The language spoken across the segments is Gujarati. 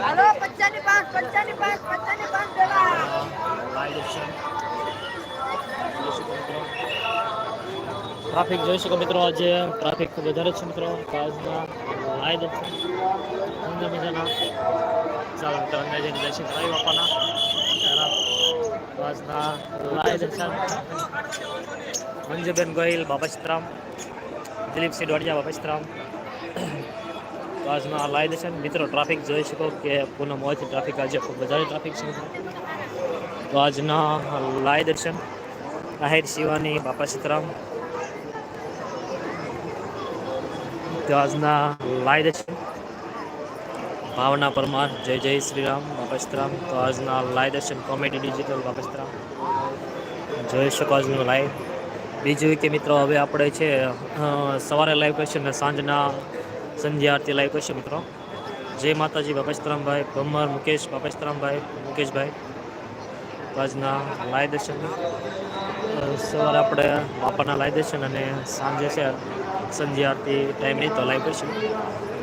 હાલો પચાની પાંચ પચાની પાંચ પચાની પાંચ દેવા ટ્રાફિક જોઈ શકો મિત્રો, આજે ટ્રાફિક ખૂબ વધારે છે મિત્રો. આજના લાઈવ છે. સુંદર મજાના. ચાલો મિત્રો, અંદર જઈને દર્શન કરાવી આપવાના આજના લાઈવ દર્શન મંજુબેન ગોહિલ બાબા સીતરામ દિલીપસિંહ ડોડિયા બાબા સીતરામ. તો આજના લાઈવ દર્શન મિત્રો ટ્રાફિક જોઈ શકો કે પૂનમ હોવાથી ટ્રાફિક આજે ખૂબ વધારે ટ્રાફિક છે. તો આજના લાવી દર્શન આહિર શિવાની, બાપા સીતરામ. તો આજના લાઈવ દર્શન ભાવના પરમાર, જય જય શ્રીરામ, બાપા સીતરામ. તો આજના લાવી દર્શન કોમેડી ડિજિટલ બાપા સીતરામ. જોઈ શકો આજનું લાઈવ બીજું કે મિત્રો હવે આપણે છે સવારે લાઈવ કરશું ને સાંજના સંધ્યા આરતી લાઈવ કરશું મિત્રો. જય માતાજી બાપેશરામભાઈ ભમર, મુકેશ બાપેશરામભાઈ મુકેશભાઈ. આજના લાઈવ દર્શન સવારે આપણે બાપાના લાઈવ દર્શન અને સાંજે છે, સંધ્યા આરતી ટાઈમ નહીં તો લાઈવ કરશું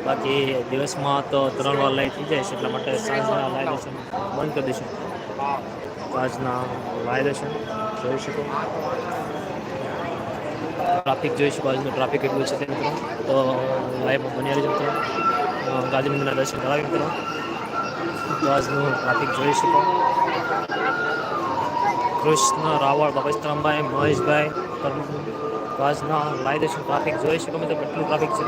બાકી દિવસમાં તો ત્રણ વાર લાઈવ થઈ જાય છે, એટલા માટે સાંજના લાઈવ દર્શન બંધ કરી દઈશું. આજના લાઈવ દર્શન જોઈ શકો. ટ્રાફિક જોઈશું શકો ટ્રાફિક કેટલું છે તે મિત્રો તો લાઈવમાં બની રહેજો મિત્રો. ગાંધીનગરના દર્શન કરાવી મિત્રો. તો આજનું ટ્રાફિક જોઈ શકો. કૃષ્ણ, રાવળ બાબસ્તરામભાઈ મહેશભાઈ તો આજના લાઈ દર્શન ટ્રાફિક જોઈ શકો મિત્રો, કેટલું ટ્રાફિક છે.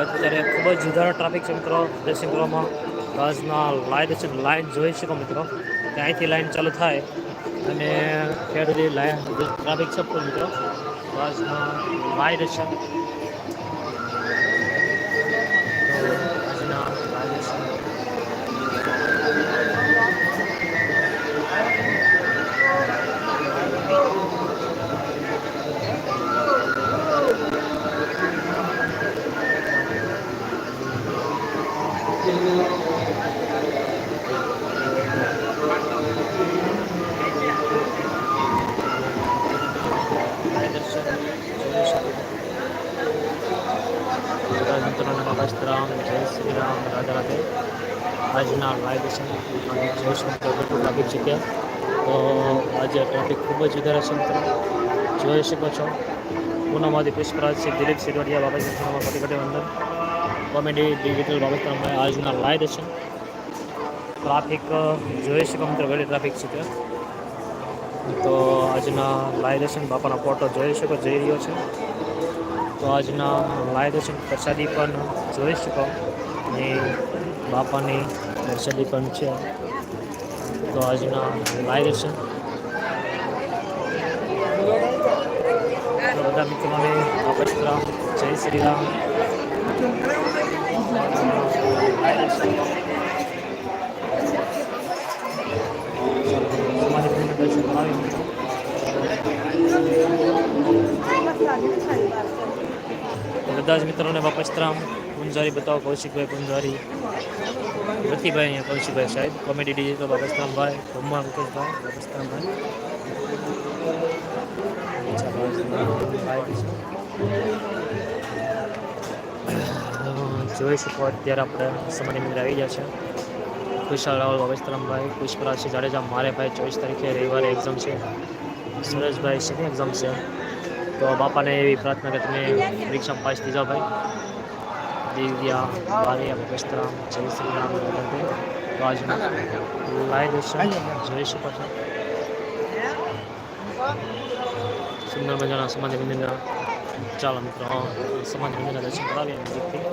અત્યારે ખૂબ જ વધારે ટ્રાફિક છે મિત્રો, દર્શન કરવામાં. તો આજના લાઈ દર્શન લાઈન જોઈ શકો મિત્રો. ત્યાંથી લાઈન ચાલુ થાય. અને ત્યાં સુધી લાઈન ટ્રાફિક છે મિત્રો. તો આજના મિત્રોને બાબાશ્રામ જય શ્રી રામ રાધા રાધે. આજના લાઈવ દર્શન અને જોઈ શકો તો કેટલું ટ્રાફિક છે તો આજે ટ્રાફિક ખૂબ જ વધારે છે મિત્રો. જોઈ શકો છો. પૂનામાંથી પુષ્પરાજ છે દિલીપ સિડવાડિયા બાબાજી કટી કોટી કોટી વંદન. કોમેડી ડિજિટલ બાબતમાં આજના લાઈવ દર્શન ટ્રાફિક જોઈ શકો મિત્રો ઘણી ટ્રાફિક છે ત્યાં. તો આજના લાઈવ દર્શન બાપાના ફોટો જોઈ શકો, જઈ રહ્યો છે. તો આજના લાઈવ દર્શન પ્રસાદી પણ જોઈ શકો. અને બાપાની પ્રસાદી પણ છે. તો આજના લાઈવ દર્શન બધા મિત્રોને બાપા જય શ્રી રામ. દર્શન કરાવી બધા જ મિત્રોને બાપસ્તરામ પુંજારી બતાવો, કૌશિકભાઈ પુંજારી. રતિભાઈ અહીંયા, કૌશિકભાઈ સાહેબ. કોમેડી ડિજિટલ બાપસ્તરામભાઈ બ્રહ્મા મુકેશભાઈ બાપસ્તરામભાઈ જોઈ શકો, અત્યારે આપણે સમય મંદિર આવી ગયા છે. ખુશાલ રાવલ બાબસ્તરામભાઈ પુષ્પરાજ જાડેજા, મારે ભાઈ ચોવીસ તારીખે રવિવારે એક્ઝામ છે. સુરેશભાઈ, શેની એક્ઝામ છે? તો બાપાને એવી પ્રાર્થના કે તમે પરીક્ષામાં પાસ થઈ જાઓ ભાઈ. દિવ્યા બારિયા ભગસ્તરામ જય શ્રી રામ રાધે તો આજનું લાઈવ દર્શન જોઈ શકો છો સુંદર મજાના સમાજ મંદિરના, ચાલો મિત્રો સમાજ મંદિરના દર્શન કરાવીએ. નજીકથી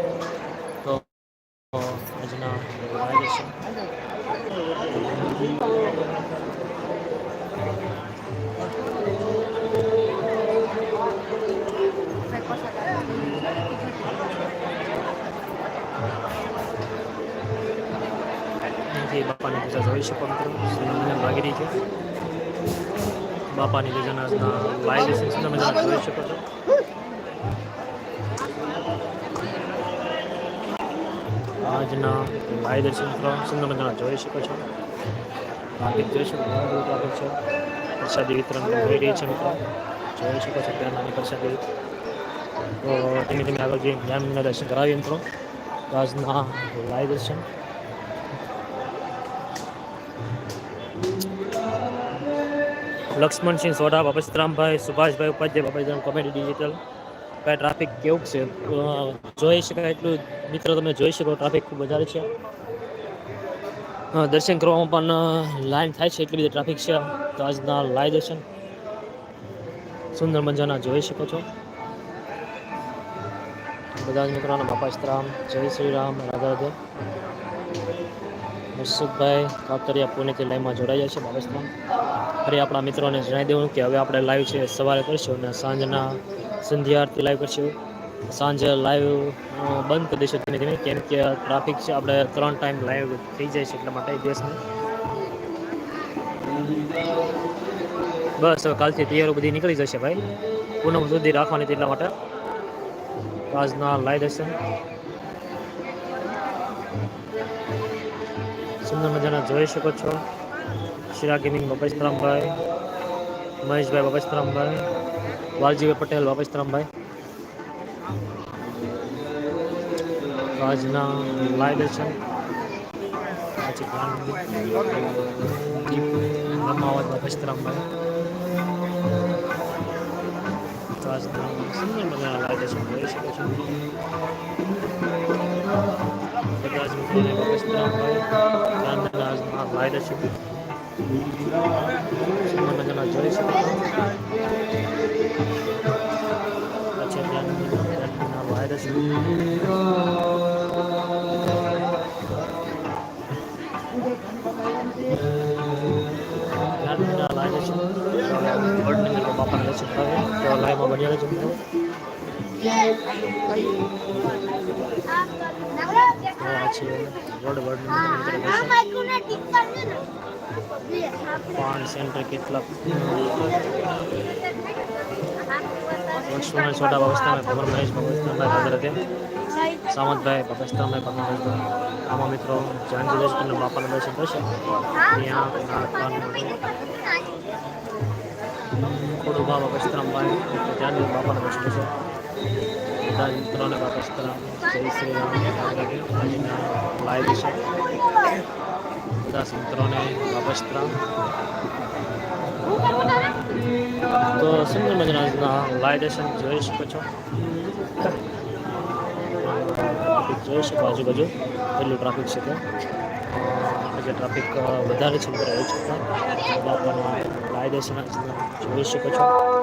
અહીંથી બાપાની પૂજા જોઈ શકો મિત્રો. સુંદર લાગી રહી છે. બાપાની પૂજાના લાઈવ દર્શન સુંદર મજાના જોઈ શકો છો. આજના લાઈવ દર્શન સુંદર મજાના જોઈ શકો છો. ટ્રાફિક જોઈ શકો ઘણું ટ્રાફિક છે. પ્રસાદી વિતરણ થઈ રહી છે મિત્રો. જોઈ શકો છો ત્યાં નાની પ્રસાદી. તો ધીમે ધીમે આગળ જઈ જ્ઞાનના દર્શન કરાવીએ મિત્રો. આજના લાઈવ દર્શન લક્ષ્મણસિંહ સોઢા બાપસ્તરામભાઈ સુભાષભાઈ ઉપાધ્યાય બાબાજામ કોમેડી ડિજિટલ ભાઈ ટ્રાફિક કેવું છે? જોઈ શકાય એટલું? મિત્રો, તમે જોઈ શકો ટ્રાફિક ખૂબ વધારે છે. દર્શન કરવામાં પણ લાઈન થાય છે એટલી બધી ટ્રાફિક છે. તો આજના લાઈવ દર્શન સુંદર મજાના જોઈ શકો છો. બધા જ મિત્રોના બાપાસ્તરામ જય શ્રી રામ રાધા. રાધે કાતરિયા પુણેથી લાઈનમાં જોડાઈ જાય છે બાબાસ્તરામ ફરી આપણા મિત્રોને જણાવી દેવું કે હવે આપણે લાઈવ છે સવારે કરશું અને સાંજના સંધ્યા આરતી લાઈવ કરશું. સાંજે લાઈવ બંધ કરી દઈશું ધીમે ધીમે, કેમ કે ટ્રાફિક છે, આપણે ત્રણ ટાઈમ લાઈવ થઈ જાય છે એટલા માટે દિવસની. બસ, હવે કાલથી તૈયારો બધી નીકળી જશે ભાઈ. પૂનમ સુધી રાખવાની એટલા માટે. આજના લાઈવ દર્શન. સુંદર મજાના જોઈ શકો છો. શિરા ગેમિંગ બાપસ્તરામભાઈ મહેશભાઈ બાપસ્તરામભાઈ વાલજીભાઈ પટેલ બાપસ્તરામભાઈ આજના લાઈવ દર્શન. આજે રમાવત બાપસ્તરામભાઈ તો આજના સુંદર મજાના દર્શન જોઈ શકો છો. બધા જ મિત્રોને દર્શન. સુંદર મજાના જોઈ શકો છો પછી ધ્યાનના વાયરસ ધ્યાનના વાયરસ વર્ડની મિત્રો બાપાને દર્શન કરાવે તો લાઈવમાં બન્યા પાણી સેન્ટર કેટલા લક્ષ્મણ છોટા બાબસ્તામાં ભગવાન મહેશ બાબસ્તામાં હાજર હતા બાબસ્તામાં આમાં મિત્રો જાનજી દર્શનના બાપાના દર્શન થશે ત્યાં ખોડુભા બાબસ્તરામભાઈ જાનજી બાપાના દર્શન થશે જ શ્રી રામ. આજના લાઈવ છે. બધા જ મિત્રોને બાબસ્તરામ તો સુંદર મજાના લાઈવ દર્શન જોઈ શકો છો. જોઈ શકો આજુબાજુ એટલું ટ્રાફિક છે ત્યાં. અ, ટ્રાફિક વધારે છે લાઈવ દર્શન જોઈ શકો છો.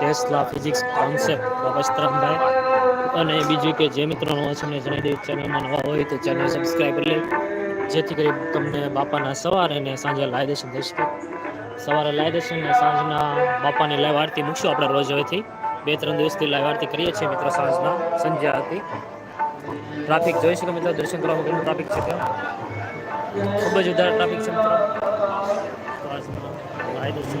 ટેસ્લા ફિઝિક્સ કોન્સેપ્ટ બાબસ્તરામભાઈ અને બીજું કે જે મિત્રોનો છે મને જણાવી દઉં ચેનલમાં નવા હોય તો ચેનલ સબસ્ક્રાઈબ કરી લે. જેથી કરી તમને બાપાના સવારે અને સાંજે લાઈવ દર્શન થઈ શકે સવારે લાઈવ દર્શન અને સાંજના બાપાની લાઈવ આરતી મૂકશું આપણે રોજ હવેથી. બે ત્રણ દિવસથી લાઈવ આરતી કરીએ છીએ મિત્રો સાંજના, સંધ્યા આરતી. ટ્રાફિક જોઈ શકો મિત્રો, દર્શન કરવા કેટલું ટ્રાફિક છે ત્યાં. ખૂબ જ વધારે ટ્રાફિક છે મિત્રો. લાઈવ દર્શન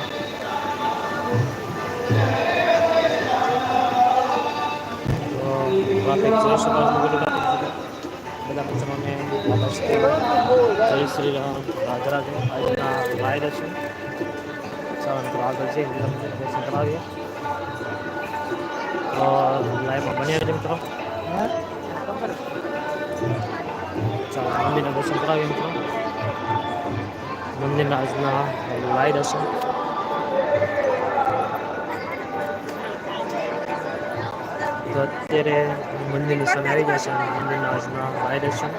ટ્રાફિક છો. બધું છે. મિત્રોને નમસ્તે. જય શ્રી રામ. રાધે આજના લાઈવ છે. ચાલો મિત્રો આગળ જઈ દર્શન કરાવીએ. તો લાઈવમાં બન્યા છે મિત્રો. ચાલો, મંદિરના દર્શન કરાવીએ મિત્રો. મંદિરના આજના લાઈવ દર્શન તો અત્યારે મંદિરની સામે આવી ગયા છે. મંદિરના આજના લાઈવ દર્શન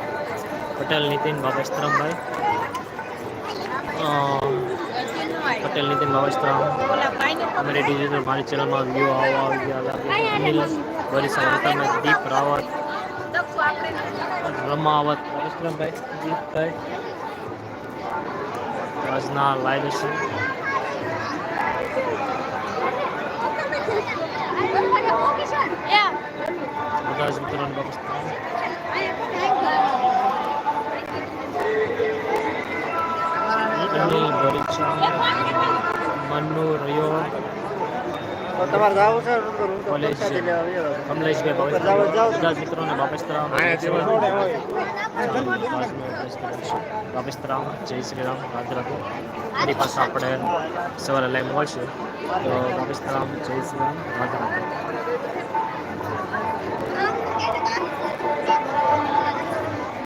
પટેલ નીતિન બાબસ્તરામભાઈ પટેલ નીતિન બાબસ્તરામ અમારી ડિજિટલ મારી ચેનલમાં વ્યૂ આવવા આવી ગયા અનિલ વરિસા વર્તન દીપ રાવત. રમાવત બાબસ્તરામભાઈ દીપભાઈ. આજના લાઈવ દર્શન બધા જ મિત્રોને બાપસ્તરામ અનિલ ભરીચા મનુ રયો તમારે જાવ છે? કોલેજ કમલેશભાઈ. બધા મિત્રોને બાપસ્તરામ બાપસ્તરામ જય શ્રી રામ. રાધે રાધે ફરી પાસે આપણે સવારે લાઈવ મળશે. તો બાપસ્તરામ જય શ્રી રામ. રાધે